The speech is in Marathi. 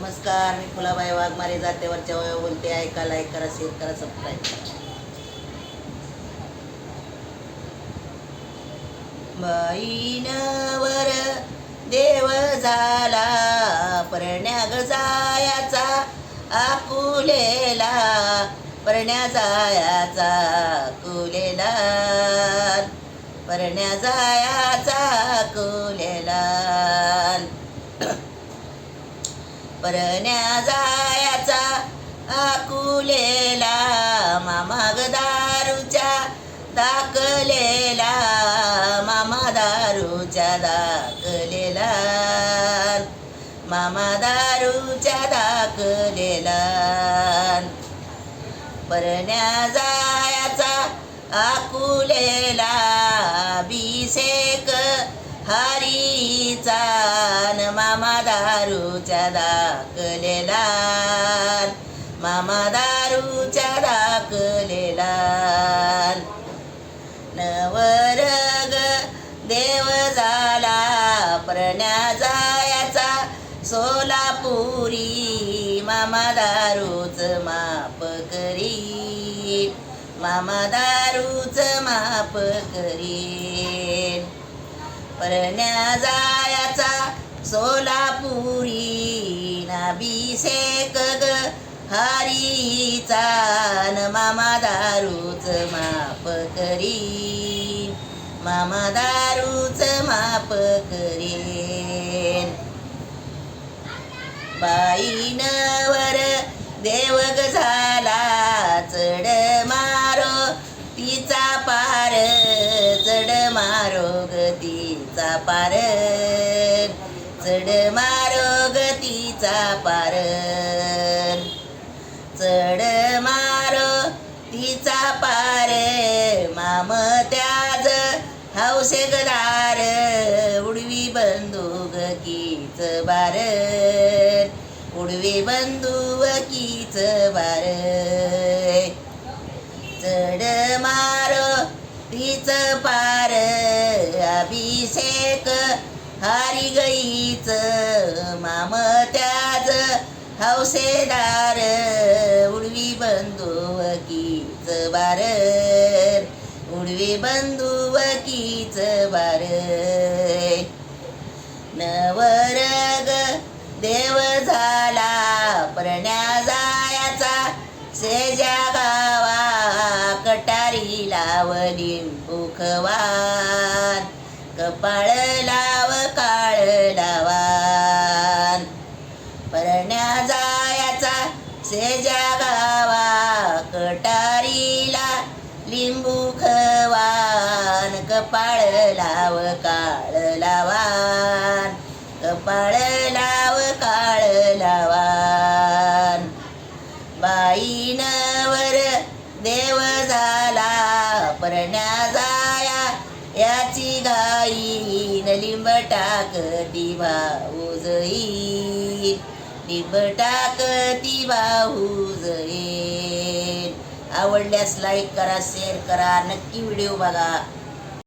नमस्कार मी फुलाबाई वाघमारे जातेवरच्या वय बोलते ऐका लाईक करा शेअर करा सबस्क्राईब करा. बाईनवर देव झाला परण्या जायाचा आकुलेला परण्या जायाचा कुलेला परण्या जायाचा आकुले परण्या जायाचा आकुलेला मामा दारूच्या दाखलेला मामा दारूच्या दाखलेला मामा दारूच्या दाखलेला परण्या जायाचा आकुलेला बिसेक हरीचा दाखलेला मामा दारूच्या दाखलेला नवरग देव झाला प्रण्या जायाचा सोलापुरी. मामा दारूच माप करी. मामा दारूच माप करी. परण्या जायाचा सोलापुरी नाभिषेक ग हरीचा न मामा दारूच माप करी. मामा दारूच माप करीन बाईनवर देवग झाला चढ मारो. तिचा पार चढ मारो तिचा पार. चढ मारो गतीचा पार. चढ मारो तिचा पार. माम त्याज हौसे गदार उडवी बंदूक कीच बार. उडवी बंदूक कीच बार. चढ मारो तिच पार. अभिषेक हारी गईच माम त्याज हौसेदार उडवी बंदुकीच बार. उडवी बंदुकीच बार. नवरग देव झाला प्रण्या जायाचा. सेजा गावा कटारी लावली बुखवान कपाळ लाव सेजा गावा कटारीला लिंबू खवान कपाळ लाव काळ लावान कपाळ लाव काळ लावान. बाईनवर देव झाला परण्या जाया याची गाई लिंब टाकती भाऊ जाईल टाकती भाऊ जाईल आवडल्यास लाईक करा शेअर करा नक्की व्हिडिओ बघा.